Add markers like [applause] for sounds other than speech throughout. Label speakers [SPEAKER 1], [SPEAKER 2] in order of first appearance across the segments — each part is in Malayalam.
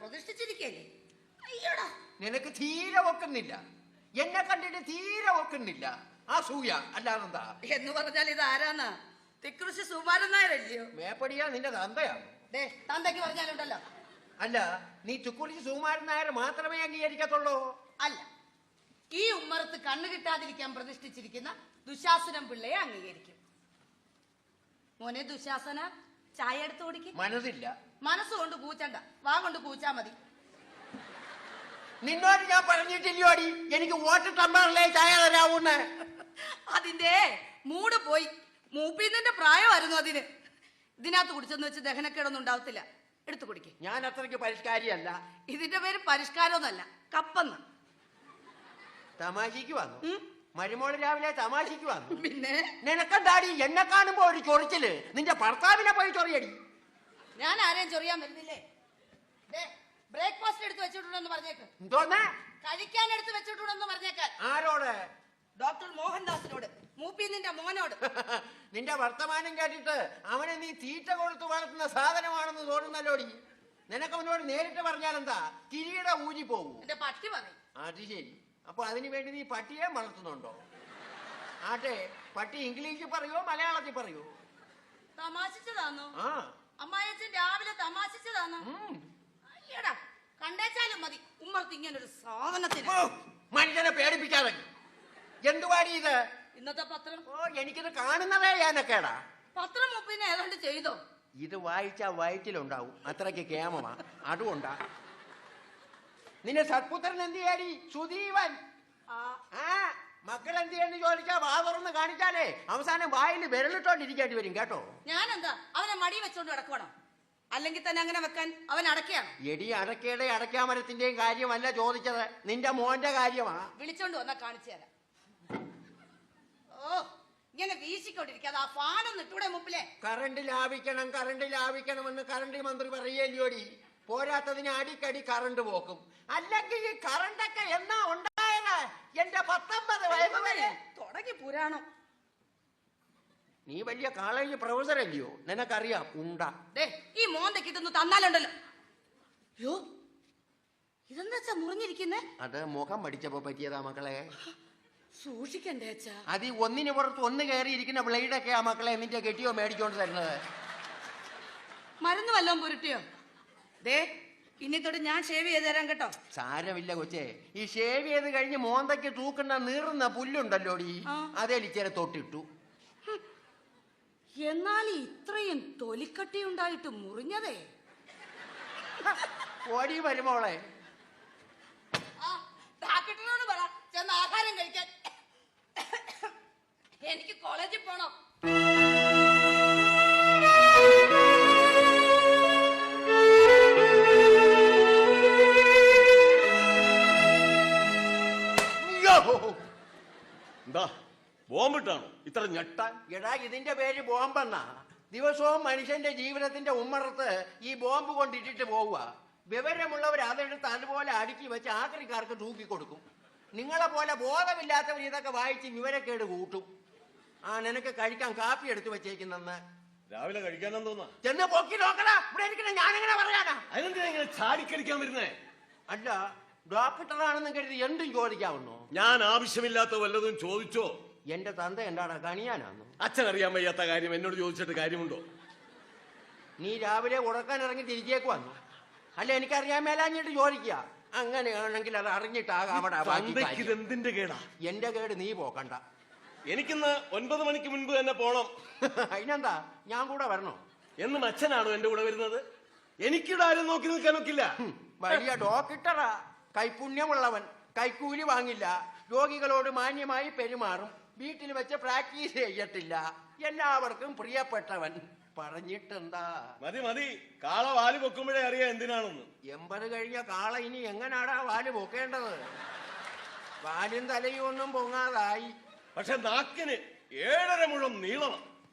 [SPEAKER 1] പ്രതിഷ്ഠിച്ചിരിക്കല്ലേ അയ്യോടാ.
[SPEAKER 2] നിനക്ക് തീരെ ഒക്കുന്നില്ല. എന്നെ കണ്ടിട്ട് തീരെ ഒക്കുന്നില്ല. സൂയ അല്ലാതെന്താ
[SPEAKER 1] എന്ന് പറഞ്ഞാൽ ഇത് ആരാന്നാ തിക്കൃഷി സുമാരൻ നായരല്ലയോ?
[SPEAKER 2] മേപ്പടിയാ നിന്റെ തന്തയാണ്
[SPEAKER 1] ദേ തന്തയ്ക്ക് പറഞ്ഞാലുണ്ടല്ലോ.
[SPEAKER 2] അല്ല നീ ചുക്കുളിച്ച് സുകുമാരൻ നായർ മാത്രമേ അംഗീകരിക്കത്തുള്ളൂ.
[SPEAKER 1] അല്ല ഈ ഉമ്മറത്ത് കണ്ണു കിട്ടാതിരിക്കാൻ പ്രതിഷ്ഠിച്ചിരിക്കുന്ന ദുശാസനം പിള്ളയെ അംഗീകരിക്കും. മോനെ ദുശാസന ചായ എടുത്ത് കുടിക്കും.
[SPEAKER 2] മനസ്സില്ല.
[SPEAKER 1] മനസ്സുകൊണ്ട് കൂച്ചണ്ട വാ കൊണ്ട് കൂച്ചാ മതി.
[SPEAKER 2] നിന്നോട് ഞാൻ പറഞ്ഞിട്ടില്ലോടി? എനിക്ക് വോട്ടർ തമ്പാറല്ലേ ചായ തരാവൂന്ന്.
[SPEAKER 1] അതിന്റെ മൂട് പോയി. മൂപ്പിന്നന്റെ പ്രായമായിരുന്നു അതിന്. ഇതിനകത്ത് കുടിച്ചെന്ന് വെച്ച് ദഹനക്കേടൊന്നും ഉണ്ടാവത്തില്ല. എടുത്തു കുടിക്കേ.
[SPEAKER 2] ഞാൻ അത്രയ്ക്ക് പരിഷ്കാരിയല്ല.
[SPEAKER 1] ഇതിന്റെ പേര് പരിഷ്കാരമൊന്നല്ല കപ്പെന്ന്.
[SPEAKER 2] തമാശക്ക് വന്നു. മരുമോൾ രാവിലെ തമാശക്ക് വന്നു.
[SPEAKER 1] പിന്നെ?
[SPEAKER 2] നിനക്കെന്താടി? എന്നെ കാണുമ്പോ ഒരു ചൊറിച്ചിൽ. നിന്റെ ഭർത്താവിനെ പോയി ചൊറിയടി.
[SPEAKER 1] ഞാൻ ആരെയും ചൊറിയാൻ വരുന്നില്ലേ? ബ്രേക്ക്ഫാസ്റ്റ് എടുത്ത് വെച്ചിട്ടുണ്ടെന്ന് പറഞ്ഞേക്ക്.
[SPEAKER 2] എന്തോന്ന്?
[SPEAKER 1] കഴിക്കാൻ എടുത്ത് വെച്ചിട്ടുണ്ടെന്ന് പറഞ്ഞേക്കാൻ.
[SPEAKER 2] ആരോട്?
[SPEAKER 1] ഡോക്ടർ മോഹൻദാസിനോട് മൂപ്പിന്നിന്റെ മോനോട്. [laughs]
[SPEAKER 2] നിന്റെ വർത്തമാനം കേട്ടിട്ട് അവനെ നീ തീറ്റ കൊടുത്ത് വളർത്തുന്ന സാധനമാണെന്ന് തോന്നുന്നല്ലോടി. നിനക്ക് അവനോട് നേരിട്ട് പറഞ്ഞാൽ എന്താ കിരീട ഊരി പോകും
[SPEAKER 1] എന്റെ പട്ടി പറയും.
[SPEAKER 2] അത് ശരി. അപ്പൊ അതിനു വേണ്ടി നീ പട്ടിയെ വളർത്തുന്നുണ്ടോ? ആട്ടെ പട്ടി ഇംഗ്ലീഷിൽ പറയോ മലയാളത്തിൽ പറയോ
[SPEAKER 1] തമാശിച്ചതാന്നോ?
[SPEAKER 2] ആ.
[SPEAKER 1] അമ്മായച്ചൻ രാവിലെ
[SPEAKER 2] തമാശിച്ചതാണ്.
[SPEAKER 1] അയ്യടാ കണ്ടേച്ചാലും മതി. ഉമ്മർത്ത് ഇങ്ങനൊരു സാധനത്തിന്.
[SPEAKER 2] ഓ, മനുഷ്യനെ പേടിപ്പിക്കാതെ. എന്തുവാടി ഇത്?
[SPEAKER 1] ഇന്നത്തെ പത്രം?
[SPEAKER 2] ഓ എനിക്കിത് കാണുന്നതേ ഞാനൊക്കെടാ
[SPEAKER 1] പത്രം മുപ്പിനെ ഏതാണ്ട് ചെയ്തോ?
[SPEAKER 2] ഇത് വായിച്ചാ വയറ്റിലുണ്ടാവും. അത്രയ്ക്ക് കേമമാ. അതുകൊണ്ടാ നിന്നെ സത്പുത്രൻ എന്ത് ചെയ്യാടി? സുധീവൻ. മക്കൾ എന്ത് ചെയ്യുന്നു ചോദിച്ചാ വാ തുറന്ന് കാണിച്ചാലേ അവസാനം വായിൽ വിരലിട്ടോണ്ടിരിക്കേണ്ടി വരും കേട്ടോ?
[SPEAKER 1] ഞാനെന്താ? അവനെ മടി വെച്ചോണ്ട് കിടക്കണം അല്ലെങ്കിൽ തന്നെ അങ്ങനെ വെക്കാൻ അവൻ അടക്കയാണ്?
[SPEAKER 2] എടി അടക്കയുടെ മരത്തിന്റെയും കാര്യമല്ല ചോദിച്ചത്. നിന്റെ മോന്റെ കാര്യമാ.
[SPEAKER 1] വിളിച്ചോണ്ട് വന്നാ കാണിച്ചു തരാം. ഓ ഇങ്ങനെ വീശിക്കൊണ്ടിരിക്കാതെ ആ ഫാനൊന്നും ഇട്ടൂടെ മുമ്പിലെ.
[SPEAKER 2] കറണ്ട് ലാഭിക്കണം കറണ്ട് ലാഭിക്കണമെന്ന് കറണ്ട് മന്ത്രി പറയേലിയോടി പോരാത്തതിന് അടിക്കടി കറണ്ട് പോക്കും. അല്ലെങ്കിൽ ഈ കറണ്ടൊക്കെ എന്നാ ഉണ്ടായത് എന്റെ പത്തൊമ്പത് വയസ്സ് വരെ
[SPEAKER 1] തുടങ്ങി പുരാണം.
[SPEAKER 2] നീ വലിയ കോളേജ് പ്രൊഫസർ അല്ലയോ നിനക്കറിയാം ഉണ്ട.
[SPEAKER 1] ദേ ഈ മോന്തയ്ക്ക് ഇതൊന്ന് തന്നാലുണ്ടല്ലോ. അയ്യോ ഇതെന്താ മുറിഞ്ഞിരിക്കുന്നേ?
[SPEAKER 2] അത് മുഖം പഠിച്ചപ്പോ പറ്റിയതാ മക്കളെ.
[SPEAKER 1] സൂക്ഷിക്കണ്ടേ അച്ഛാ.
[SPEAKER 2] അത് ഈ ഒന്നിന് പുറത്ത് ഒന്ന് കയറിയിരിക്കുന്ന ബ്ലേഡൊക്കെ ആ മക്കളെ നിന്റെ കെട്ടിയോ മേടിച്ചോണ്ട് തരുന്നത്.
[SPEAKER 1] മരുന്ന് വല്ലതും പുരട്ടിയോ? ദേ ഇനി തൊട്ട് ഞാൻ ഷേവ് ചെയ്ത് തരാം കേട്ടോ.
[SPEAKER 2] സാരമില്ല കൊച്ചേ. ഈ ഷേവ് ചെയ്ത് കഴിഞ്ഞ് മോന്തയ്ക്ക് തൂക്കണ്ട നീറുന്ന പുല്ലുണ്ടല്ലോടി.
[SPEAKER 1] ആ.
[SPEAKER 2] അതേൽ ഇച്ചിരി തൊട്ടിട്ടു.
[SPEAKER 1] എന്നാൽ ഇത്രയും തൊലിക്കട്ടി ഉണ്ടായിട്ട് മുറിഞ്ഞതേ.
[SPEAKER 2] ഓടി വരുമോളെ
[SPEAKER 1] ഡാക്ടറിനോട് പറ. ചെന്ന് ആഹാരം കഴിക്കാൻ. എനിക്ക് കോളേജിൽ പോണം.
[SPEAKER 3] ബോംബിട്ടാണോ? ഇത്ര ഞെട്ടാൻ?
[SPEAKER 2] എടാ ഇതിന്റെ പേര് ബോംബെന്നാ. ദിവസവും മനുഷ്യന്റെ ജീവിതത്തിന്റെ ഉമ്മറത്ത് ഈ ബോംബ് കൊണ്ടിട്ടിട്ട് പോവുക. വിവരമുള്ളവർ അതെടുത്ത് അതുപോലെ അടുക്കി വെച്ച് ആക്രിക്കാർക്ക് തൂക്കി കൊടുക്കും നിങ്ങളെ പോലെ ബോധമില്ലാത്തവർ ഇതൊക്കെ വായിച്ച് വിവരക്കേട് കൂട്ടും. ആ നിനക്ക് കഴിക്കാൻ കാപ്പി എടുത്തു വെച്ചേക്കുന്നെന്ന്.
[SPEAKER 3] രാവിലെ കഴിക്കാനെന്ന് തോന്നാ?
[SPEAKER 2] ചെന്ന് പൊക്കി നോക്കടാ. ഇവിടെ ഇരിക്കണ ഞാനെങ്ങനെ പറയാനാ.
[SPEAKER 3] അതിനെന്തിനാ ഇങ്ങനെ ചാടിക്കടിക്കാൻ വരുന്നേ?
[SPEAKER 2] അല്ല ഡോക്ടറാണെന്ന് കരുതി എന്തും ചോദിക്കാവുന്നു?
[SPEAKER 3] ഞാൻ ആവശ്യമില്ലാത്ത വല്ലതും ചോദിച്ചോ?
[SPEAKER 2] എന്റെ തന്ത എന്താടാ കണിയാനാണോ
[SPEAKER 3] അച്ഛൻ അറിയാൻ വയ്യാത്ത കാര്യം എന്നോട് ചോദിച്ചിട്ട് കാര്യമുണ്ടോ?
[SPEAKER 2] നീ രാവിലെ ഉടക്കാൻ ഇറങ്ങി തിരിച്ചേക്ക് വന്നു അല്ല എനിക്കറിയാൻ മേലാഞ്ഞിട്ട് ചോദിക്കുക. അങ്ങനെയാണെങ്കിൽ അത് അറിഞ്ഞിട്ടാകാം അവിടെ ബാക്കി കാര്യം.
[SPEAKER 3] കേടാ?
[SPEAKER 2] എന്റെ കേട് നീ പോക്കണ്ട.
[SPEAKER 3] എനിക്കിന്ന് ഒൻപത് മണിക്ക് മുൻപ് തന്നെ പോണം.
[SPEAKER 2] അതിനെന്താ? ഞാൻ കൂടെ വരണോ?
[SPEAKER 3] എന്നും അച്ഛനാണോ എന്റെ കൂടെ വരുന്നത്? എനിക്കിവിടെ ആരും നോക്കി നിൽക്കാനൊക്കില്ല
[SPEAKER 2] ഹും, വലിയ ഡോക്ടറാ കൈപുണ്യമുള്ളവൻ കൈക്കൂലി വാങ്ങില്ല. രോഗികളോട് മാന്യമായി പെരുമാറും. വീട്ടിൽ വെച്ച് പ്രാക്ടീസ് ചെയ്യത്തില്ല. എല്ലാവർക്കും പ്രിയപ്പെട്ടവൻ. പറഞ്ഞിട്ടെന്താ?
[SPEAKER 3] മതി മതി. കാള വാൽ പൊക്കുമ്പോഴേ അറിയാം എന്തിനാണെന്ന്.
[SPEAKER 2] എൺപത് കഴിഞ്ഞ കാള ഇനി എങ്ങനാടാ വാൽ പൊക്കേണ്ടത്? വാലും തലയും ഒന്നും പൊങ്ങാതായി.
[SPEAKER 3] പക്ഷെ നാക്കിന് ഏഴര മുഴം നീളണം.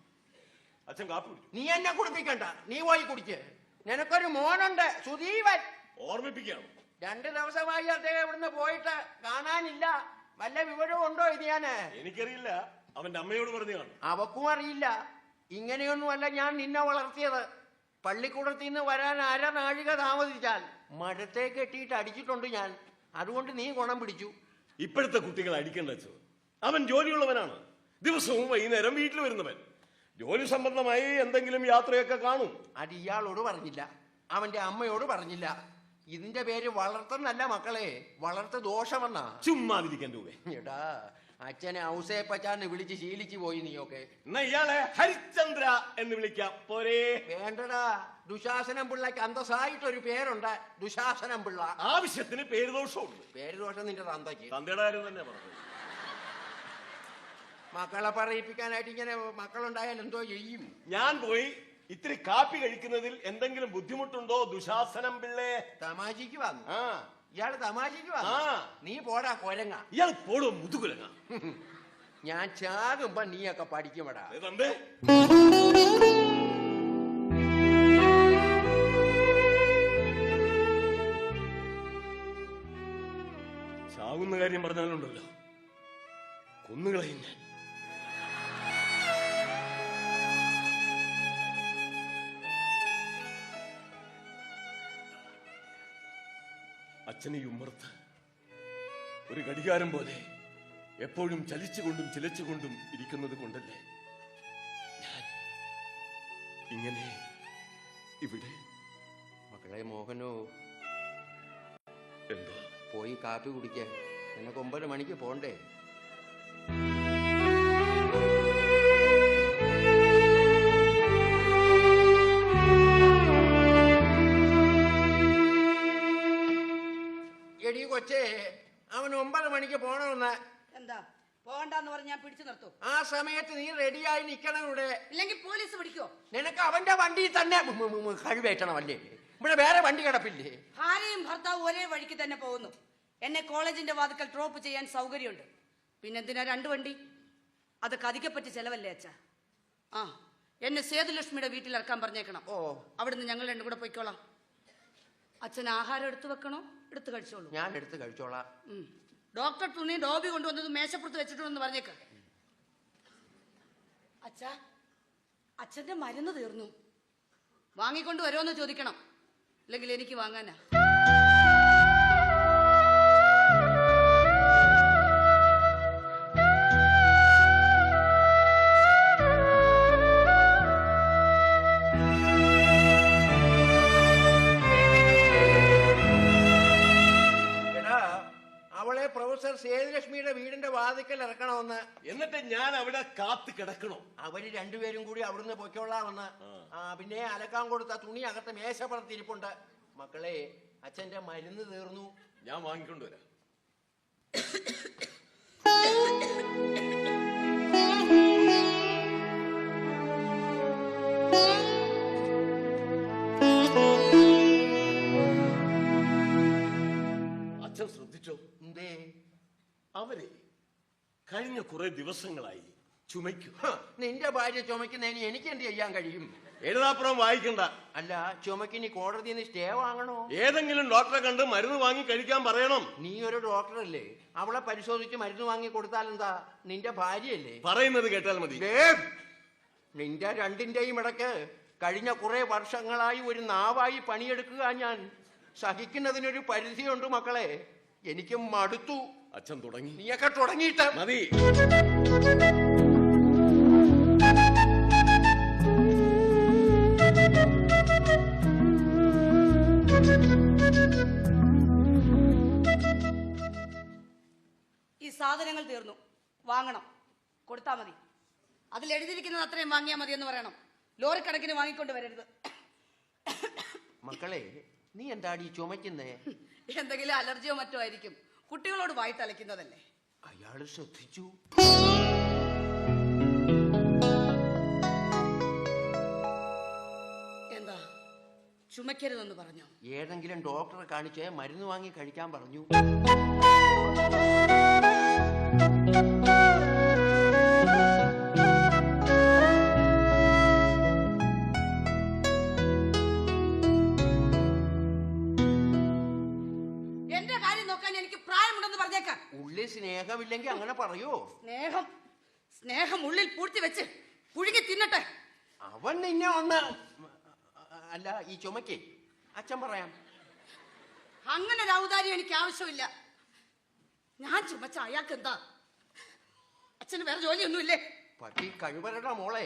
[SPEAKER 3] അച്ഛൻ കാപ്പി
[SPEAKER 2] നീ എന്നെ കുടിപ്പിക്കണ്ട. നീ പോയി കുടിക്ക്. നിനക്കൊരു മോനുണ്ട് സുധീവൻ.
[SPEAKER 3] ഓർമ്മിപ്പിക്കണം
[SPEAKER 2] രണ്ടു ദിവസമായി അദ്ദേഹം ഇവിടുന്ന് പോയിട്ട് കാണാനില്ല. വല്ല വിവരവും ഉണ്ടോ ഇത് ഞാൻ
[SPEAKER 3] എനിക്കറിയില്ല. അവന്റെ അമ്മയോട് പറഞ്ഞു
[SPEAKER 2] അവക്കും അറിയില്ല. ഇങ്ങനെയൊന്നുമല്ല ഞാൻ നിന്നെ വളർത്തിയത്. പള്ളിക്കൂടത്തിൽ നിന്ന് വരാൻ അര നാഴിക താമസിച്ചാൽ മരത്തെ കെട്ടിയിട്ട് അടിച്ചിട്ടുണ്ട് ഞാൻ. അതുകൊണ്ട് നീ ഗുണം പിടിച്ചു.
[SPEAKER 3] ഇപ്പോഴത്തെ കുട്ടികൾ അടിക്കേണ്ട അവൻ ജോലിയുള്ളവനാണ്. ദിവസവും വൈകുന്നേരം വീട്ടിൽ വരുന്നവൻ. ജോലി സംബന്ധമായി എന്തെങ്കിലും യാത്രയൊക്കെ കാണും.
[SPEAKER 2] അത് ഇയാളോട് പറഞ്ഞില്ല. അവന്റെ അമ്മയോട് പറഞ്ഞില്ല. ഇതിന്റെ പേര് വളർത്തുന്നല്ല മക്കളെ വളർത്ത് ദോഷമെന്നാ.
[SPEAKER 3] ചുമ്മാതിരിക്കാൻ രൂപേ.
[SPEAKER 2] എടാ അച്ഛനെ ഔസേപ്പച്ചാന്ന് വിളിച്ച് ശീലിച്ചു പോയി നീയൊക്കെ.
[SPEAKER 3] എന്നാ ഇയാളെ ഹരിചന്ദ്ര എന്ന് വിളിക്കാം. പോരേ.
[SPEAKER 2] വേണ്ടടാ ദുശാസനം പിള്ളക്ക് അന്തസ്സായിട്ടൊരു പേരുണ്ട് ദുശാസനം പിള്ള.
[SPEAKER 3] ആവശ്യത്തിന് പേര് ദോഷമുണ്ട്.
[SPEAKER 2] പേര് ദോഷം നിന്റെ തന്തയ്ക്ക്.
[SPEAKER 3] തന്തയുടെ കാര്യം തന്നെ
[SPEAKER 2] മക്കളെ പറയിപ്പിക്കാനായിട്ട് ഇങ്ങനെ മക്കളുണ്ടായാൽ എന്തോ ചെയ്യും?
[SPEAKER 3] ഞാൻ പോയി ഇത്തിരി കാപ്പി കഴിക്കുന്നതിൽ എന്തെങ്കിലും ബുദ്ധിമുട്ടുണ്ടോ? ദുശാസനം പിള്ളേ.
[SPEAKER 2] തമാശക്ക് വന്നു.
[SPEAKER 3] ആ.
[SPEAKER 2] ഇയാൾ തമാശക്ക്
[SPEAKER 3] ആ.
[SPEAKER 2] വന്നു നീ പോടാ കൊരങ്ങ.
[SPEAKER 3] ഇയാൾ പോടോ മുതുകുലങ്ങ?
[SPEAKER 2] ഞാൻ ചാകുമ്പോ നീയൊക്കെ പഠിക്കുമടാ.
[SPEAKER 3] ചാകുന്ന ചാവുന്ന കാര്യം പറഞ്ഞാലുണ്ടല്ലോ. കൊന്നുകളയും ഞാൻ. അച്ഛനെ മറുത്ത് ഉമ്മർത്ത്. ഒരു ഘടികാരം പോലെ എപ്പോഴും ചലിച്ചുകൊണ്ടും ചിലച്ചുകൊണ്ടും ഇരിക്കുന്നത് കൊണ്ടല്ലേ? ഞാൻ ഇങ്ങനെ ഇവിടെ.
[SPEAKER 2] മക്കളെ മോഹനോ
[SPEAKER 3] എന്തോ?
[SPEAKER 2] പോയി കാപ്പി കുടിക്കാൻ. നിനക്ക് ഒമ്പത് മണിക്ക് പോണ്ടേ?
[SPEAKER 1] ഞാൻ പിടിച്ചു നിർത്തും.
[SPEAKER 2] ആ സമയത്ത് നീ റെഡിയായി നിൽക്കണം ഇവിടെ.
[SPEAKER 1] ഇല്ലെങ്കിൽ പോലീസ് പിടിക്കോ?
[SPEAKER 2] നിനക്ക് അവന്റെ വണ്ടിയിൽ തന്നെ കഴിവേറ്റണമല്ലേ ഇവിടെ വേറെ വണ്ടി കിടപ്പില്ലേ?
[SPEAKER 1] ഭാര്യയും ഭർത്താവ് ഒരേ വഴിക്ക് തന്നെ പോകുന്നു. എന്നെ കോളേജിന്റെ വാതുക്കൽ ഡ്രോപ്പ് ചെയ്യാൻ സൗകര്യമുണ്ട്. പിന്നെന്തിനാ രണ്ട് വണ്ടി? അത് കതിക്കപ്പറ്റി ചെലവല്ലേ അച്ഛാ? ആ എന്നെ സേതുലക്ഷ്മിയുടെ വീട്ടിൽ ഇറക്കാൻ പറഞ്ഞേക്കണം.
[SPEAKER 2] ഓ.
[SPEAKER 1] അവിടുന്ന് ഞങ്ങൾ രണ്ടും കൂടെ പോയിക്കോളാം. അച്ഛൻ ആഹാരം എടുത്തു വെക്കണോ? എടുത്തു കഴിച്ചോളൂ.
[SPEAKER 2] ഞാൻ എടുത്തു കഴിച്ചോളാം.
[SPEAKER 1] ഡോക്ടർ തുണി ഡോബി കൊണ്ടുവന്നത് മേശപ്പുറത്ത് വെച്ചിട്ടുണ്ടെന്ന് പറഞ്ഞേക്ക്. അച്ഛ അച്ഛന്റെ മരുന്ന് തീർന്നു. വാങ്ങിക്കൊണ്ട് വരുമോന്ന് ചോദിക്കണം. അല്ലെങ്കിൽ എനിക്ക് വാങ്ങാനാ.
[SPEAKER 2] പ്രൊഫസർ സേതുലക്ഷ്മിയുടെ വീടിന്റെ വാതിക്കൽ ഇറക്കണമെന്ന്.
[SPEAKER 3] എന്നിട്ട് ഞാൻ അവിടെ കാത്തു കിടക്കണോ?
[SPEAKER 2] അവർ രണ്ടുപേരും കൂടി അവിടുന്ന് പൊയ്ക്കോളാമെന്ന് ആ. പിന്നെ അലക്കാൻ കൊടുത്ത തുണി അകത്ത് മേശപ്പുറത്തിരിപ്പുണ്ട്. മക്കളെ അച്ഛന്റെ മരുന്ന് തീർന്നു.
[SPEAKER 3] ഞാൻ വാങ്ങിക്കൊണ്ടുവരാം [coughs] അവരെ കഴിഞ്ഞ കുറെ ദിവസങ്ങളായി ചുമയ്ക്കും.
[SPEAKER 2] നിന്റെ ഭാര്യ ചുമക്കുന്നതിന് എനിക്ക് എന്ത് ചെയ്യാൻ കഴിയും?
[SPEAKER 3] എഴുതാപ്പുറം വായിക്കണ്ട.
[SPEAKER 2] അല്ല ചുമക്കിനി കോടതിയിൽ നിന്ന് സ്റ്റേ വാങ്ങണോ?
[SPEAKER 3] ഏതെങ്കിലും ഡോക്ടറെ കണ്ട് മരുന്ന് വാങ്ങി കഴിക്കാൻ പറയണം.
[SPEAKER 2] നീ ഒരു ഡോക്ടറല്ലേ? അവളെ പരിശോധിച്ച് മരുന്ന് വാങ്ങി കൊടുത്താൽ എന്താ? നിന്റെ ഭാര്യയല്ലേ?
[SPEAKER 3] പറയുന്നത് കേട്ടാൽ മതി.
[SPEAKER 2] നിന്റെ രണ്ടിന്റെയും ഇടയ്ക്ക് കഴിഞ്ഞ കുറെ വർഷങ്ങളായി ഒരു നാവായി പണിയെടുക്കുക ഞാൻ സഹിക്കുന്നതിനൊരു പരിധിയുണ്ട് മക്കളെ. എനിക്ക് മടുത്തു.
[SPEAKER 3] അച്ഛൻ തുടങ്ങി.
[SPEAKER 2] നീയൊക്കെ തുടങ്ങിയിട്ട്.
[SPEAKER 3] മതി.
[SPEAKER 1] ഈ സാധനങ്ങൾ തീർന്നു. വാങ്ങണം. കൊടുത്താ മതി. അതിൽ എഴുതിയിരിക്കുന്നത് അത്രയും വാങ്ങിയാൽ മതി എന്ന് പറയണം. ലോറി കണക്കിന് വാങ്ങിക്കൊണ്ട് വരരുത്.
[SPEAKER 2] മക്കളെ നീ എന്താടി ചുമയ്ക്കുന്നേ?
[SPEAKER 1] എന്തെങ്കിലും അലർജിയോ മറ്റോ ആയിരിക്കും. കുട്ടികളോട് വായിട്ട്
[SPEAKER 2] അയാൾ ശ്രദ്ധിച്ചു.
[SPEAKER 1] എന്താ? ചുമക്കരുതെന്ന് പറഞ്ഞു?
[SPEAKER 2] ഏതെങ്കിലും ഡോക്ടറെ കാണിച്ച് മരുന്ന് വാങ്ങി കഴിക്കാൻ പറഞ്ഞു. സ്നേഹമില്ലെങ്കിൽ അങ്ങനെ പറയോ?
[SPEAKER 1] സ്നേഹം സ്നേഹം ഉള്ളിൽ പൂഴ്ത്തി വെച്ച് പുഴുങ്ങി തിന്നട്ടെ.
[SPEAKER 2] അവൻ നിന്നെ ഒന്ന് അല്ല ഈ ചുമക്ക്. അച്ഛൻ പറയാം.
[SPEAKER 1] അങ്ങനെ ഒരു ഔദാര്യം എനിക്ക് ആവശ്യമില്ല. ഞാൻ ചുമച്ച അയാൾക്ക് എന്താ? അച്ഛന് വേറെ ജോലിയൊന്നുമില്ലേ?
[SPEAKER 2] പട്ടി കഴിവരട മോളെ.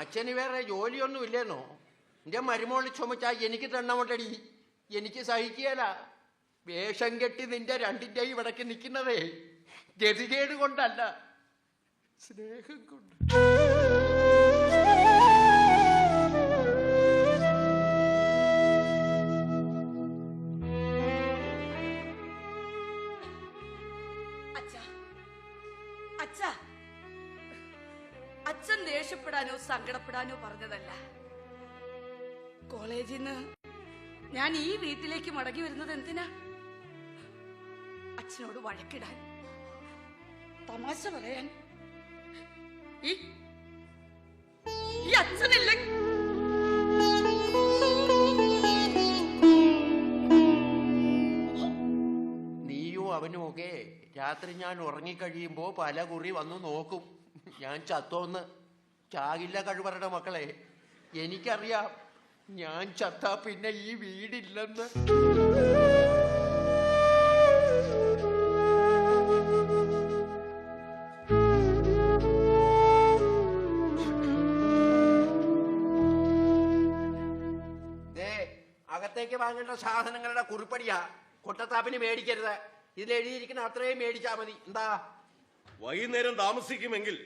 [SPEAKER 2] അച്ഛന് വേറെ ജോലിയൊന്നും ഇല്ലേന്നോ എന്റെ മരുമോൾ ചുമച്ചാ എനിക്ക് തണ്ണമുട്ടടി എനിക്ക് സഹിക്കുകയല്ല വേഷം കെട്ടി നിന്റെ രണ്ടിന്റെ ഇവിടക്ക് നിൽക്കുന്നതേ. ഗതികേട് കൊണ്ടല്ല സ്നേഹം കൊണ്ട്.
[SPEAKER 1] അച്ഛ അച്ഛ. അച്ഛൻ ദേഷ്യപ്പെടാനോ സങ്കടപ്പെടാനോ പറഞ്ഞതല്ല. കോളേജിൽ നിന്ന് ഞാൻ ഈ വീട്ടിലേക്ക് മടങ്ങി വരുന്നത് എന്തിനാ? അച്ഛനോട് വഴക്കിടാൻ. തമാശ പറയാൻ. ഈ ഈ അച്ഛനില്ലേ?
[SPEAKER 2] നീയും അവനും ഒക്കെ രാത്രി ഞാൻ ഉറങ്ങിക്കഴിയുമ്പോ പല കുറി വന്നു നോക്കും. ഞാൻ ചത്തോന്ന്. ചാകില്ല കഴിവരുടെ മക്കളെ എനിക്കറിയാം ഞാൻ ചത്താ പിന്നെ ഈ വീടില്ലെന്ന്. അകത്തേക്ക് വാങ്ങേണ്ട സാധനങ്ങളുടെ കുറിപ്പടിയാ. കൊട്ടത്താപ്പിന് മേടിക്കരുത്. ഇതിൽ എഴുതിയിരിക്കുന്ന അത്രയും മേടിച്ചാ മതി. എന്താ?
[SPEAKER 3] വൈകുന്നേരം താമസിക്കുമെങ്കിൽ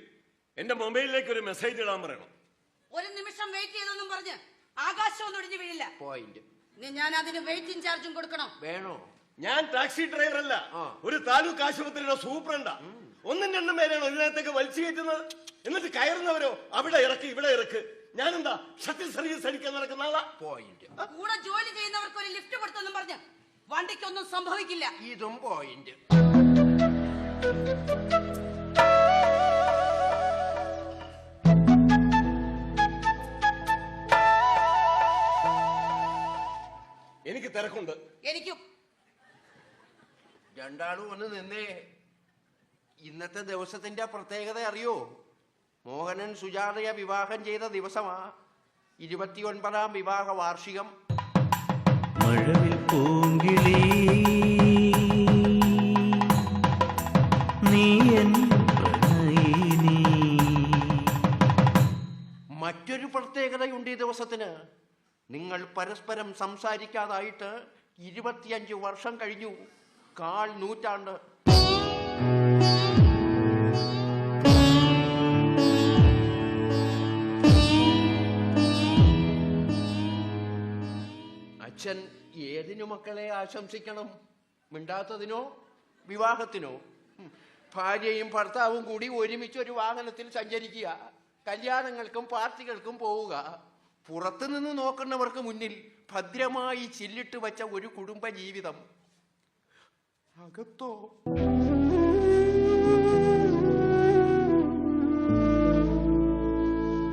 [SPEAKER 3] എന്റെ മൊബൈലിലേക്ക് ഒരു മെസ്സേജ് ഇടാൻ പറയണം.
[SPEAKER 1] ഒരു നിമിഷം വെയിറ്റ് ചെയ്തെന്നും പറഞ്ഞ് ആകാശമൊന്നും ഒടിഞ്ഞു വീഴില്ല.
[SPEAKER 2] പോയിന്റ്
[SPEAKER 1] ഞാൻ അതിന് വെയിറ്റിംഗ് ചാർജും കൊടുക്കണം.
[SPEAKER 2] വേണോ?
[SPEAKER 3] ഞാൻ ടാക്സി ഡ്രൈവർ അല്ല. ഒരു താലൂക്ക് ആശുപത്രിയുടെ സൂപ്രണ്ടാ. ഒന്നും രണ്ടും പേരാണ് നേരത്തേക്ക് വലിച്ചു കയറ്റുന്നത്? എന്നിട്ട് കയറുന്നവരോ? അവിടെ ഇറക്ക് ഇവിടെ ഇറക്ക്. ഞാനെന്താ ഷട്ടിൽ സർവീസ് അടിക്കാൻ നടക്കുന്ന ആളാ?
[SPEAKER 2] പോയിന്റ്
[SPEAKER 1] കൂടെ ജോലി ചെയ്യുന്നവർക്ക് ഒരു ലിഫ്റ്റ് കൊടുത്തെന്നും പറഞ്ഞ് വണ്ടിക്കൊന്നും സംഭവിക്കില്ല.
[SPEAKER 2] ഇതും പോയിന്റ്
[SPEAKER 3] എനിക്ക് തിരക്കുണ്ട്.
[SPEAKER 1] എനിക്കും.
[SPEAKER 2] രണ്ടാളും ഒന്ന് നിന്നേ. ഇന്നത്തെ ദിവസത്തിന്റെ പ്രത്യേകത അറിയോ? മോഹനൻ സുജാതയെ വിവാഹം ചെയ്ത ദിവസമാ. ഇരുപത്തിയൊൻപതാം വിവാഹ വാർഷികം.
[SPEAKER 4] മഴവിൽ പൂങ്കിളി.
[SPEAKER 2] മറ്റൊരു പ്രത്യേകതയുണ്ട് ഈ ദിവസത്തിന്. നിങ്ങൾ പരസ്പരം സംസാരിക്കാതായിട്ട് ഇരുപത്തിയഞ്ച് വർഷം കഴിഞ്ഞു. കാൽ നൂറ്റാണ്ട്. അച്ഛൻ ഏതിനു മക്കളെ ആശംസിക്കണം? മിണ്ടാത്തതിനോ? വിവാഹത്തിനോ? ഭാര്യയും ഭർത്താവും കൂടി ഒരുമിച്ച് ഒരു വാഹനത്തിൽ സഞ്ചരിക്കുക. കല്യാണങ്ങൾക്കും പാർട്ടികൾക്കും പോവുക. പുറത്തുനിന്ന് നോക്കുന്നവർക്ക് മുന്നിൽ ഭദ്രമായി ചില്ലിട്ട് വച്ച ഒരു കുടുംബ ജീവിതം അകത്തോ?